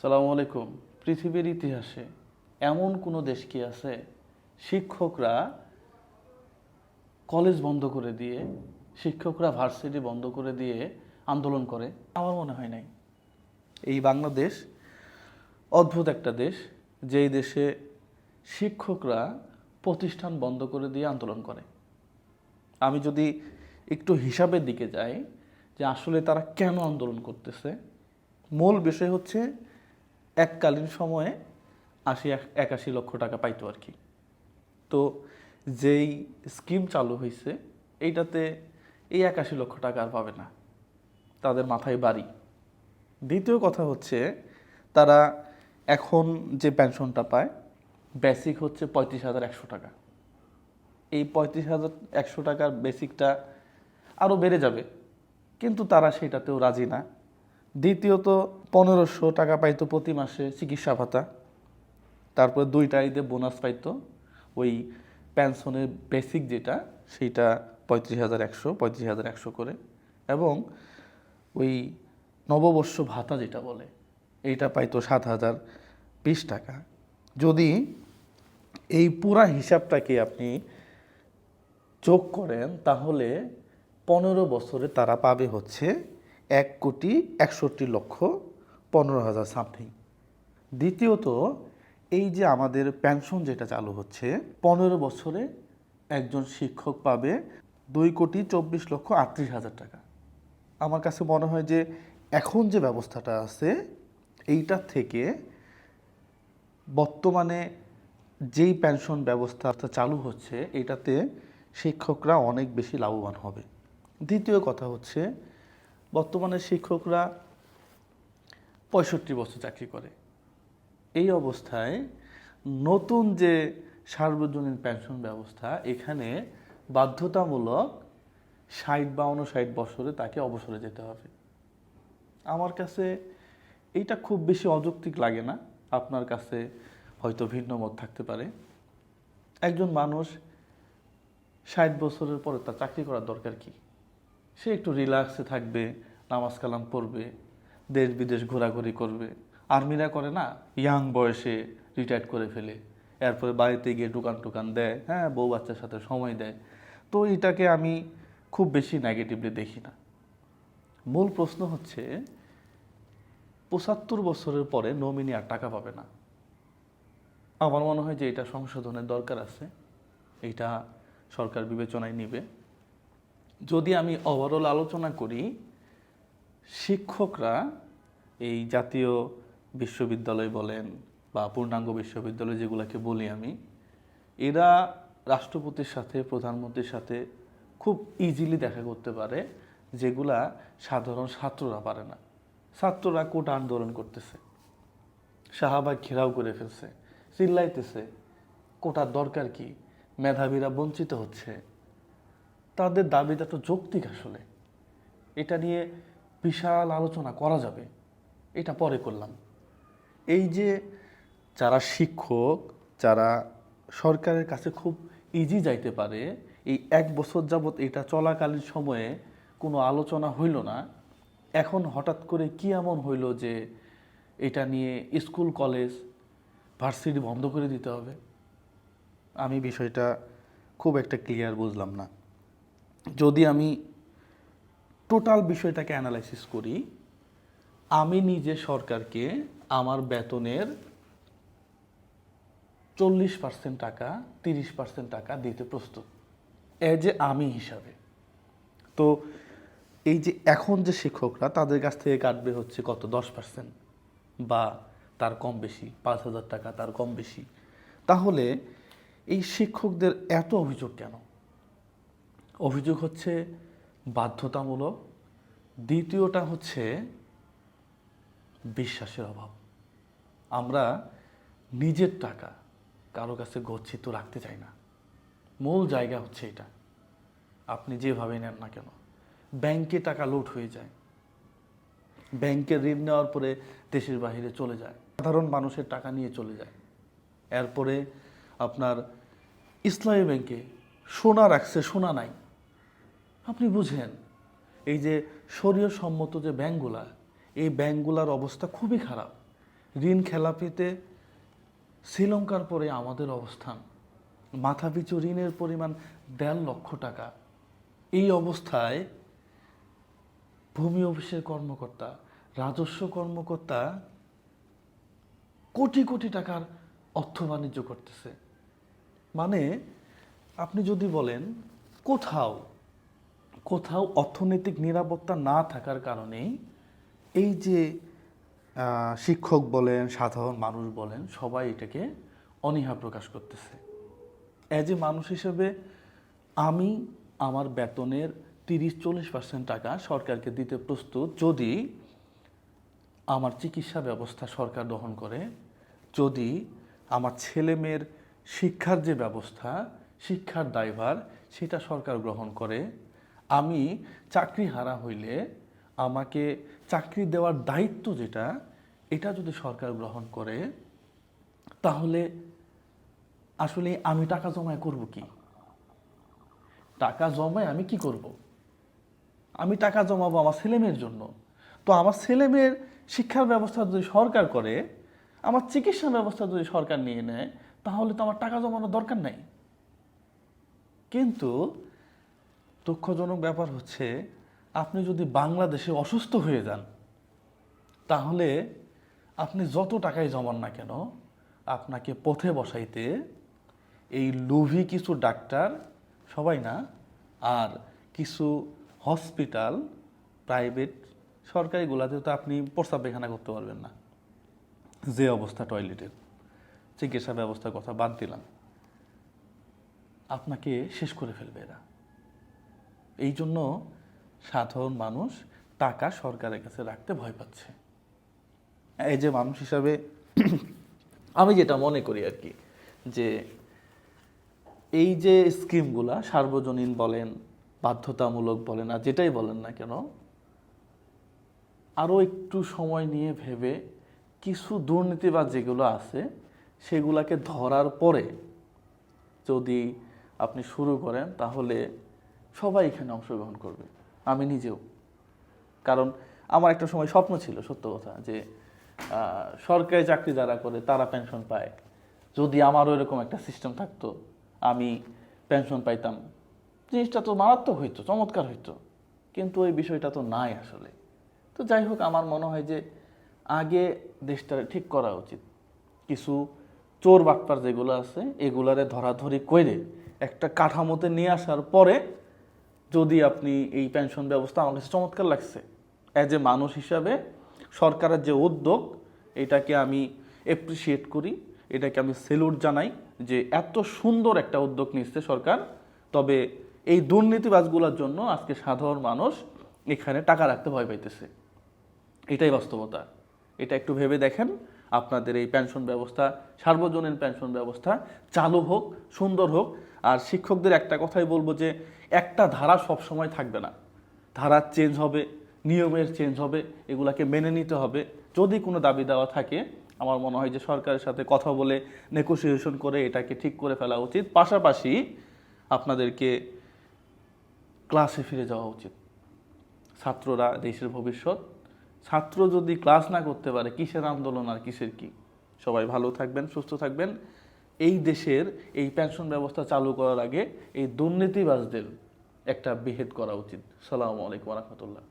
সালামু আলাইকুম। পৃথিবীর ইতিহাসে এমন কোনো দেশ কি আছে? শিক্ষকরা কলেজ বন্ধ করে দিয়ে, শিক্ষকরা ভার্সিটি বন্ধ করে দিয়ে আন্দোলন করে? আমার মনে হয় নাই। এই বাংলাদেশ অদ্ভুত একটা দেশ, যেই দেশে শিক্ষকরা প্রতিষ্ঠান বন্ধ করে দিয়ে আন্দোলন করে। আমি যদি একটু হিসাবের দিকে যাই, যে আসলে তারা কেন আন্দোলন করতেছে, মূল বিষয় হচ্ছে এককালীন সময়ে আশি এক- একাশি লক্ষ টাকা পাইতো আর কি। তো যেই স্কিম চালু হয়েছে এইটাতে এই একাশি লক্ষ টাকা আর পাবে না। তাদের মাথায় বাড়ি। দ্বিতীয় কথা হচ্ছে, তারা এখন যে পেনশনটা পায় বেসিক হচ্ছে পঁয়ত্রিশ হাজার একশো টাকা। এই পঁয়ত্রিশ হাজার একশো টাকার বেসিকটা আরও বেড়ে যাবে, কিন্তু তারা সেটাতেও রাজি না। দ্বিতীয়ত, পনেরোশো টাকা পাইতো প্রতি মাসে চিকিৎসা ভাতা। তারপরে দুইটা ঈদে বোনাস পাইতো। ওই পেনশনের বেসিক যেটা, সেইটা পঁয়ত্রিশ হাজার একশো, পঁয়ত্রিশ হাজার একশো করে। এবং ওই নববর্ষ ভাতা যেটা বলে, এইটা পাইতো সাত হাজার বিশ টাকা। যদি এই পুরা হিসাবটাকে আপনি যোগ করেন, তাহলে পনেরো বছরে তারা পাবে হচ্ছে এক কোটি একষট্টি লক্ষ পনেরো হাজার সামথিং। দ্বিতীয়ত, এই যে আমাদের পেনশন যেটা চালু হচ্ছে, পনেরো বছরে একজন শিক্ষক পাবে দুই কোটি চব্বিশ লক্ষ আটত্রিশ হাজার টাকা। আমার কাছে মনে হয় যে এখন যে ব্যবস্থাটা আছে এইটার থেকে বর্তমানে যেই পেনশন ব্যবস্থাটা চালু হচ্ছে, এটাতে শিক্ষকরা অনেক বেশি লাভবান হবে। দ্বিতীয় কথা হচ্ছে বর্তমানে শিক্ষকরা পঁয়ষট্টি বছর চাকরি করে। এই অবস্থায় নতুন যে সার্বজনীন পেনশন ব্যবস্থা, এখানে বাধ্যতামূলক ষাট বা উনষাট বছরে তাকে অবসরে যেতে হবে। আমার কাছে এইটা খুব বেশি অযৌক্তিক লাগে না। আপনার কাছে হয়তো ভিন্ন মত থাকতে পারে। একজন মানুষ ষাট বছরের পরে তার চাকরি করার দরকার কি? সে একটু রিল্যাক্সে থাকবে, নামাজ কালাম পড়বে, দেশ বিদেশ ঘোরাঘুরি করবে। আর্মিরা করে না ইয়াং বয়সে রিটায়ার করে ফেলে। এরপরে বাড়িতে গিয়ে দোকান টোকান দেয় হ্যাঁ বউ বাচ্চার সাথে সময় দেয়। তো এটাকে আমি খুব বেশি নেগেটিভলি দেখি না। মূল প্রশ্ন হচ্ছে, পঁচাত্তর বছরের পরে নমিনি আর টাকা পাবে না। আমার মনে হয় যে এটা সংশোধনের দরকার আছে। এটা সরকার বিবেচনায় নিবে। যদি আমি ওভারঅল আলোচনা করি, শিক্ষকরা এই জাতীয় বিশ্ববিদ্যালয় বলেন বা পূর্ণাঙ্গ বিশ্ববিদ্যালয় যেগুলোকে বলি আমি, এরা রাষ্ট্রপতির সাথে, প্রধানমন্ত্রীর সাথে খুব ইজিলি দেখা করতে পারে, যেগুলা সাধারণ ছাত্ররা পারে না। ছাত্ররা কোটা আন্দোলন করতেছে, শাহবাগ ঘেরাও করে ফেলছে, চিল্লাইতেছে, কোটার দরকার কি? মেধাবীরা বঞ্চিত হচ্ছে তাদের দাবিটা তো যৌক্তিক আসলে। এটা নিয়ে বিশাল আলোচনা করা যাবে। এটা পরে করলাম। এই যে যারা শিক্ষক, যারা সরকারের কাছে খুব ইজি যাইতে পারে, এই এক বছর যাবৎ এটা চলাকালীন সময়ে কোনো আলোচনা হইল না, এখন হঠাৎ করে কি এমন হইল যে এটা নিয়ে স্কুল, কলেজ, ভার্সিটি বন্ধ করে দিতে হবে? আমি বিষয়টা খুব একটা ক্লিয়ার বুঝলাম না। যদি আমি টোটাল বিষয়টাকে অ্যানালাইসিস করি, আমি নিজে সরকারকে আমার বেতনের চল্লিশ পার্সেন্ট টাকা, তিরিশ পার্সেন্ট টাকা দিতে প্রস্তুত। এজ এ আমি হিসাবে। তো এই যে এখন যে শিক্ষকরা, তাদের কাছ থেকে কাটবে হচ্ছে কত? দশ পার্সেন্ট বা তার কম বেশি, পাঁচ হাজার টাকা তার কম বেশি। তাহলে এই শিক্ষকদের এত অভিযোগ কেন? অভিযোগ হচ্ছে বাধ্যতামূলক। দ্বিতীয়টা হচ্ছে বিশ্বাসের অভাব। আমরা নিজের টাকা কারও কাছে গচ্ছিত রাখতে চাই না। মূল জায়গা হচ্ছে এটা। আপনি যেভাবে নেন না কেন। ব্যাংকে টাকা লুট হয়ে যায়। ব্যাংকে ঋণ নেওয়ার পরে দেশের বাইরে চলে যায়। সাধারণ মানুষের টাকা নিয়ে চলে যায়। এরপরে আপনার ইসলামী ব্যাংকে সোনা রাখছে সোনা নাই। আপনি বুঝেন, এই যে শরীয় সম্মত যে ব্যাংকগুলা এই ব্যাংকগুলার অবস্থা খুবই খারাপ। ঋণ খেলাপিতে শ্রীলঙ্কার পরে আমাদের অবস্থান। মাথাপিছু ঋণের পরিমাণ দেড় লক্ষ টাকা। এই অবস্থায় ভূমি অফিসের কর্মকর্তা, রাজস্ব কর্মকর্তা কোটি কোটি টাকার অর্থ বাণিজ্য করতেছে। মানে আপনি যদি বলেন, কোথাও কোথাও অর্থনৈতিক নিরাপত্তা না থাকার কারণেই এই যে শিক্ষক বলেন, সাধারণ মানুষ বলেন, সবাই এটাকে অনীহা প্রকাশ করতেছে। অ্যাজ এ মানুষ হিসেবে আমি আমার বেতনের তিরিশ, চল্লিশ পার্সেন্ট টাকা সরকারকে দিতে প্রস্তুত যদি আমার চিকিৎসা ব্যবস্থা সরকার গ্রহণ করে, যদি আমার ছেলে মেয়ের শিক্ষার যে ব্যবস্থা, শিক্ষার দায়ভার, সেটা সরকার গ্রহণ করে আমি চাকরি হারা হইলে আমাকে চাকরি দেওয়ার দায়িত্ব যেটা, এটা যদি সরকার গ্রহণ করে, তাহলে আসলে আমি টাকা জমায় করব কি? টাকা জমায় আমি কি করব? আমি টাকা জমাবো আমার ছেলেমেয়ের জন্য। তো আমার ছেলেমেয়ের শিক্ষার ব্যবস্থা যদি সরকার করে, আমার চিকিৎসা ব্যবস্থা যদি সরকার নিয়ে নেয়, তাহলে তো আমার টাকা জমানোর দরকার নাই। কিন্তু দুঃখজনক ব্যাপার হচ্ছে, আপনি যদি বাংলাদেশে অসুস্থ হয়ে যান, তাহলে আপনি যত টাকাই জমান না কেন, আপনাকে পথে বসাইতে এই লোভী কিছু ডাক্তার, সবাই না, আর কিছু হসপিটাল, প্রাইভেট, সরকারিগুলাতে তো আপনি প্রস্তাব পায়খানা করতে পারবেন না। যে অবস্থা টয়লেটের, চিকিৎসা ব্যবস্থার কথা বাদ দিলাম। আপনাকে শেষ করে ফেলবে এরা। এই জন্য সাধারণ মানুষ টাকা সরকারের কাছে রাখতে ভয় পাচ্ছে। এই যে মানুষ হিসাবে আমি যেটা মনে করি আর কি, যে এই যে স্কিমগুলা সার্বজনীন বলেন, বাধ্যতামূলক বলেন, আর যেটাই বলেন না কেন, আরও একটু সময় নিয়ে ভেবে কিছু দুর্নীতিবাজ যেগুলো আছে, সেগুলাকে ধরার পরে যদি আপনি শুরু করেন, তাহলে সবাই এখানে অংশগ্রহণ করবে। আমি নিজেও। কারণ আমার একটা সময় স্বপ্ন ছিল, সত্য কথা, যে সরকারি চাকরি যারা করে তারা পেনশন পায়। যদি আমারও এরকম একটা সিস্টেম থাকতো, আমি পেনশন পাইতাম। জিনিসটা তো মারাত্মক হইতো, চমৎকার হইতো। কিন্তু ওই বিষয়টা তো নাই আসলে। তো যাই হোক, আমার মনে হয় যে, আগে দেশটা ঠিক করা উচিত। কিছু চোর বাটপার যেগুলো আছে, এগুলারে ধরাধরি করে একটা কাঠামোতে নিয়ে আসার পরে যদি আপনি এই পেনশন ব্যবস্থা আমার কাছে চমৎকার লাগছে। অ্যাজ এ মানুষ হিসাবে, সরকারের যে উদ্যোগ, এটাকে আমি এপ্রিসিয়েট করি, এটাকে আমি সেলুট জানাই যে এত সুন্দর একটা উদ্যোগ নিচ্ছে সরকার। তবে এই দুর্নীতিবাজগুলোর জন্য আজকে সাধারণ মানুষ এখানে টাকা রাখতে ভয় পাইতেছে। এটাই বাস্তবতা। এটা একটু ভেবে দেখেন, আপনাদের এই পেনশন ব্যবস্থা, সার্বজনীন পেনশন ব্যবস্থা চালু হোক, সুন্দর হোক। আর শিক্ষকদের একটা কথাই বলব যে একটা ধারা সব সময় থাকবে না। ধারা চেঞ্জ হবে, নিয়মের চেঞ্জ হবে, এগুলাকে মেনে নিতে হবে। যদি কোনো দাবি দেওয়া থাকে, আমার মনে হয় যে সরকারের সাথে কথা বলে নেগোসিয়েশন করে এটাকে ঠিক করে ফেলা উচিত। পাশাপাশি আপনাদেরকে ক্লাসে ফিরে যাওয়া উচিত। ছাত্ররা দেশের ভবিষ্যৎ। ছাত্র যদি ক্লাস না করতে পারে, কিসের আন্দোলন আর কিসের কি? সবাই ভালো থাকবেন, সুস্থ থাকবেন। এই দেশের এই পেনশন ব্যবস্থা চালু করার আগে এই দুর্নীতিবাজদের একটা বিহেদ করা উচিত। সালামু আলাইকুম রহমতুল্লাহ।